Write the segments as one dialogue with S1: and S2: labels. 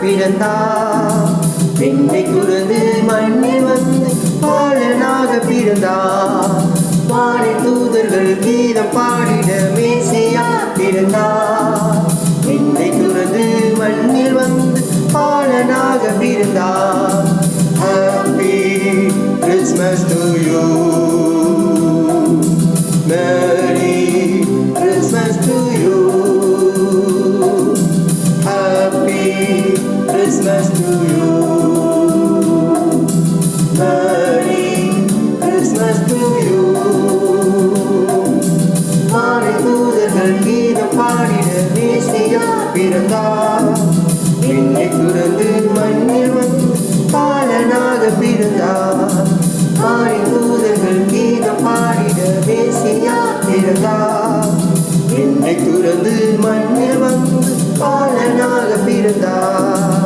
S1: பிறந்தார் பெண்ணை துறந்து மண்ணில் வந்து பாலனாக பிறந்தார் வானை தூதர்கள் கீதம் பாடிட மேசையா பிறந்தார் பெண்ணை துறந்து மண்ணில் வந்து பாலனாக பிறந்தார் ஹாப்பி கிறிஸ்மஸ் டு யூ பிறந்தார். என்னை துறந்து மண்ணில் வந்து பாலனாக பிறந்தார். பாடி தூதர்கள் கீதம் பாடிட மேசியா பிறந்தார். என்னை துறந்து மண்ணில் வந்து பாலனாக பிறந்தார்.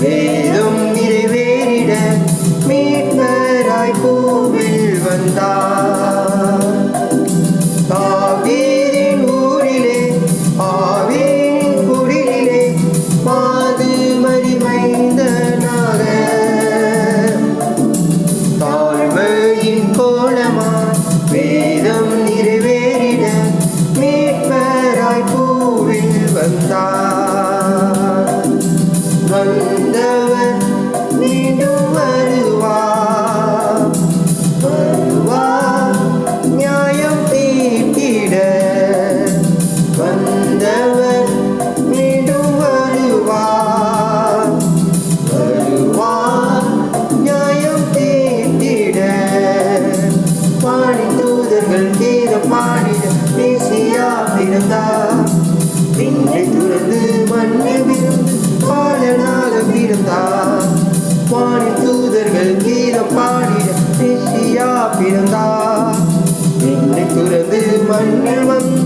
S1: வேதம் நிறைவேறிட மீட்பராய் பூவில் வந்தார். தாவீதின் ஊரிலே ஆவீனின் குடிலிலே மாது மறிமைந்தனாக தாழ்மையின் கோலமாய் வேதம் பாடி தூதர்கள் கீதம் பாடிட பேசியா பிறந்தார் துறந்து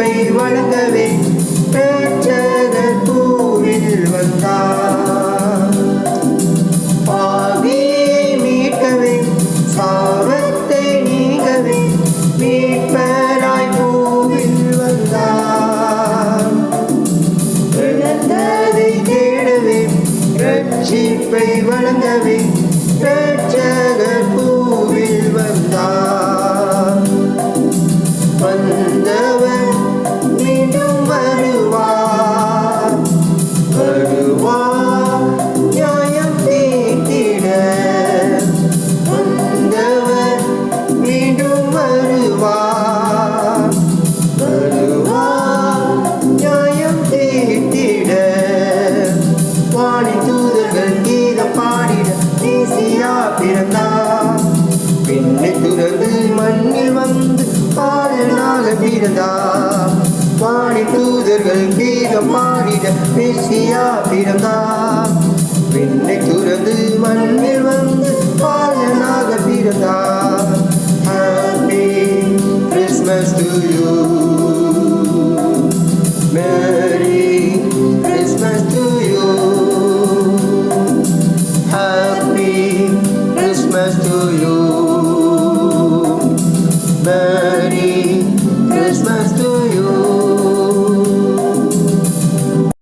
S1: ரட்சிப்பை வழங்கவே பெற்றதர் பூவில் வந்தார். பாவியை மீட்கவே சாவத்தை நீங்கவே மீட்பராய் பூவில் வந்தார். இழந்ததை தேடவே ரட்சிப்பை வழங்கவே ரட்சகர் தூதர்கள் கீதம் பாடிட மெஸ்ஸியா பிறந்தார் பின்னை துறந்து மண்ணில் வந்து பாலனாக பிறந்தார்